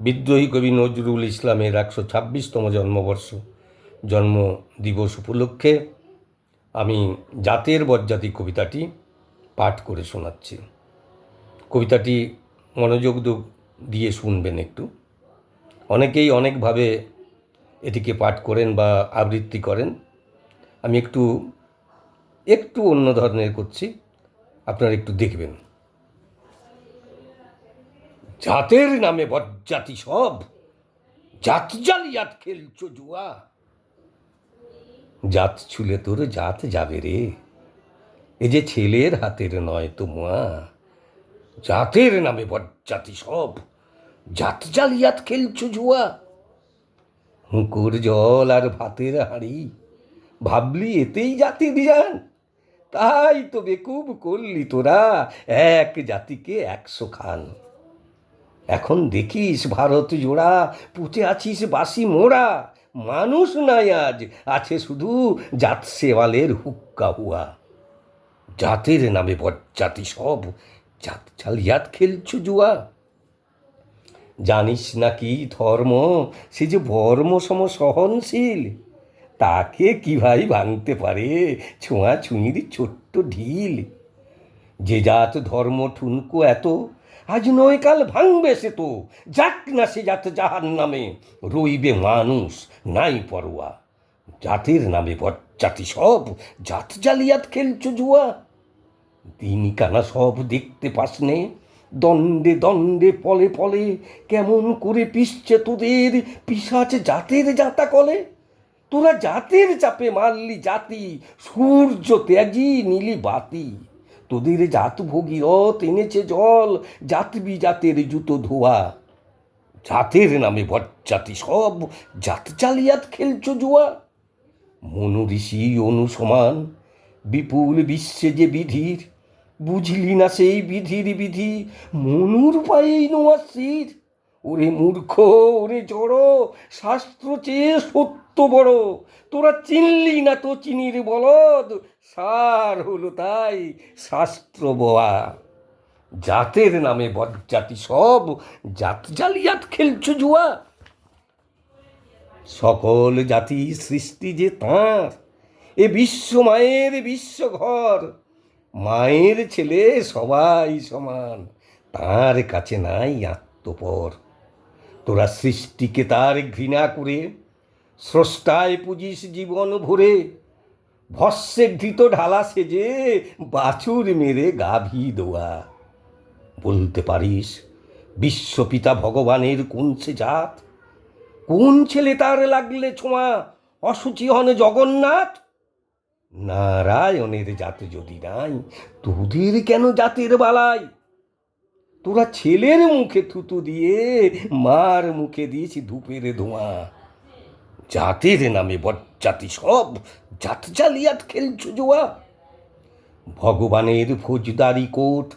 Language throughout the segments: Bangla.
বিদ্রোহী কবি নজরুল ইসলামের একশো ছাব্বিশতম জন্মবর্ষ, জন্ম দিবস উপলক্ষে আমি জাতের বজ্জাতি কবিতাটি পাঠ করে শোনাচ্ছি। কবিতাটি মনোযোগ দিয়ে শুনবেন একটু। অনেকেই অনেকভাবে এটিকে পাঠ করেন বা আবৃত্তি করেন। আমি একটু একটু অন্য ধরনের করছি। আপনারা একটু দেখবেন। জাতের নামে বজ্জাতি সব। জাত জালিয়াত খেলছো জুয়া। জাত ছুলে তোর জাত যাবে রে। এ যে ছেলের হাতের নয় তো মুয়া জাতের নামে বজ্জাতি সব। জাত জালিয়াত খেলছো জুয়া। হুঁকোর জল আর ভাতের হাঁড়ি। ভাবলি এতেই জাতির জান তাই তো বেকুব করলি তোরা। এক জাতিকে একশো খান। এখন দেখিস ভারত জোড়া, পুঁতে আছিস বাসি মোড়া। মানুষ নাই আজ, আছে শুধু জাত সেওয়ালের হুক্কা হুয়া। জাতের নামে বজ্জাতি সব, জাত চালিয়াত খেলছো জুয়া। জানিস নাকি ধর্ম, সে যে বর্ম সম সহনশীল। তাকে কি ভাই ভাঙতে পারে ছোঁয়া ছুঁড়ির ছোট্ট ঢিল? যে জাত ধর্ম ঠুনকো এত আজ নয় কাল ভাঙবে সে তো, যাক না সে জাত যাহার নামে, রইবে মানুষ, নাই পরোয়া। জাতের নামে বজ্জাতি সব, জাত জালিয়াত খেলছো জুয়া। দিন কানা সব দেখতে পাস নে দণ্ডে দণ্ডে পলে পলে, কেমন করে পিসছে তোদের পিসাচ জাতের জাতা কলে। তোরা জাতের চাপে মারলি জাতি, সূর্য ত্যাজি নীলি বাতি। তোদের জাত ভোগী রথ এনেছে জল জাতবি জাতের জুতো ধোয়া। জাতের নামে বজ্জাতি সব, জাত চালিয়াত খেলছ জুয়া। মনু ঋষি অনুসমান, বিপুল বিশ্বে যে বিধির, বুঝলি না সেই বিধির বিধি, মনুর পায়েই নোয়াশির ওরে মূর্খ ওরে জড়ো, শাস্ত্র চেয়ে সত্য বড়। তোরা চিনলি না তো চিনির বলদ, সার হলো তাই শাস্ত্র বোয়া। জাতের নামে বজ্জাতি সব, জাত জালিয়াত খেলছ জুয়া। সকল জাতি সৃষ্টি যে তাঁর, এ বিশ্ব মায়ের বিশ্ব ঘর। মায়ের ছেলে সবাই সমান, তার কাছে নাই আত্মপর। তোরা সৃষ্টিকে তার ঘৃণা করে, স্রষ্টায় পুজিস জীবন ভরে, ভস্যে ধৃত ঢালা সেজে বাছুর মেরে গাভী দোয়া। বলতে পারিস, বিশ্বপিতা ভগবানের কোন সে জাত? কোন ছেলে তার লাগলে ছোঁয়া, অসুচি হন জগন্নাথ? নারায়ণের জাত যদি নাই, তোদের কেন জাতের বালাই? তোরা ছেলের মুখে থুতু দিয়ে মার মুখে দিয়েছি ধূপের ধোঁয়া। জাতের নামে বজ্জাতি সব, জাত জালিয়াত খেলছ জোয়া। ভগবানের ফৌজদারি কোর্ট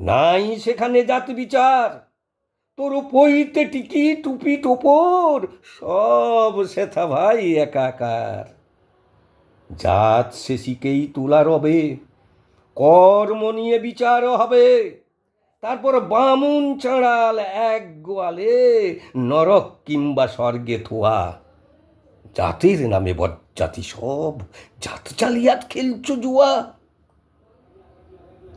নাই সেখানে জাত বিচার। তোর পইতে টিকি টুপি টোপর, সব সেথা ভাই একাকার। জাত শেষিকেই তোলা রবে, কর্ম নিয়ে বিচার হবে। তারপর বামুন চাঁড়াল এক গোয়ালে, নরক কিংবা স্বর্গে থোয়া। জাতের নামে বজ্জাতি সব, জাত চালিয়াত খেলছ জুয়া।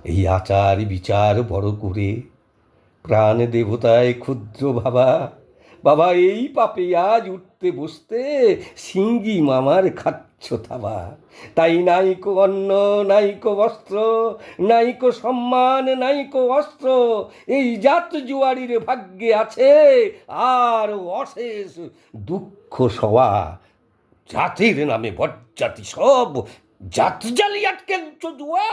এই আচার বিচার বড় করে, প্রাণ দেবতায় ক্ষুদ্র ভাবা। বাবা, এই পাপে আজ উঠতে বসতে সিঙ্গি মামার খাচ্ছ থাবা তাই নাইকো অন্ন, নাইকো বস্ত্র, নাইকো সম্মান, নাইকো অস্ত্র, এই জাত জুয়ারির ভাগ্যে আছে আর অশেষ দুঃখ সওয়া। জাতির নামে বজ্জাতি সব জাত জালিয়াত কেলছো জুয়া